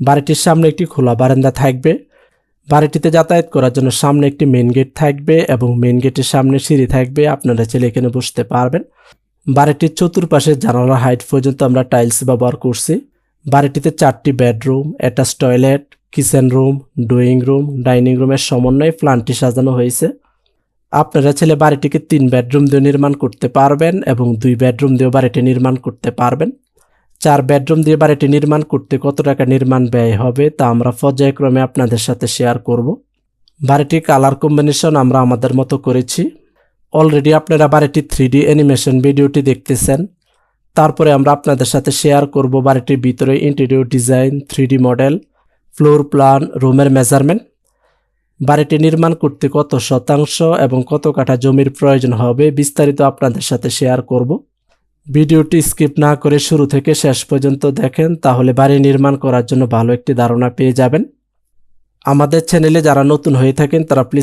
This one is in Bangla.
বাড়িটির সামনে একটি খোলা বারান্দা থাকবে। বাড়িটিতে যাতায়াত করার জন্য সামনে একটি মেন গেট থাকবে এবং মেন গেটের সামনে সিঁড়ি থাকবে। আপনারা ছেলে এখানে বসতে পারবেন। বাড়িটির চতুর্পাশে জানালা হাইট পর্যন্ত আমরা টাইলস ব্যবহার করছি। বাড়িটিতে চারটি bedroom attach toilet kitchen room drawing room dining রুমের সমন্বয়ে প্ল্যানটি সাজানো হয়েছে। আপনারা ছেলে বাড়িটিকে তিন বেডরুম দিয়ে নির্মাণ করতে পারবেন এবং দুই বেডরুম দিয়েও বাড়িটি নির্মাণ করতে পারবেন। চার বেডরুম দিয়ে বাড়িটি নির্মাণ করতে কত টাকা নির্মাণ ব্যয় হবে তা আমরা পর্যায়ক্রমে আপনাদের সাথে শেয়ার করব। বাড়িটির কালার কম্বিনেশন আমরা আমাদের মতো করেছি। অলরেডি আপনারা বাড়িটির থ্রি ডি অ্যানিমেশন ভিডিওটি দেখতেছেন। তারপরে আমরা আপনাদের সাথে শেয়ার করব বাড়িটির ভিতরে interior design three model floor plan রুমের মেজারমেন্ট বাড়িটি নির্মাণ করতে কত শতাংশ এবং কত কাঠা জমির প্রয়োজন হবে বিস্তারিত আপনাদের সাথে শেয়ার করব। ভিডিওটি স্কিপ না করে শুরু থেকে শেষ পর্যন্ত দেখেন, তাহলে বাড়ি নির্মাণ করার জন্য ভালো একটি ধারণা পেয়ে যাবেন। আমাদের চ্যানেলে যারা নতুন হয়ে থাকেন, তারা প্লিজ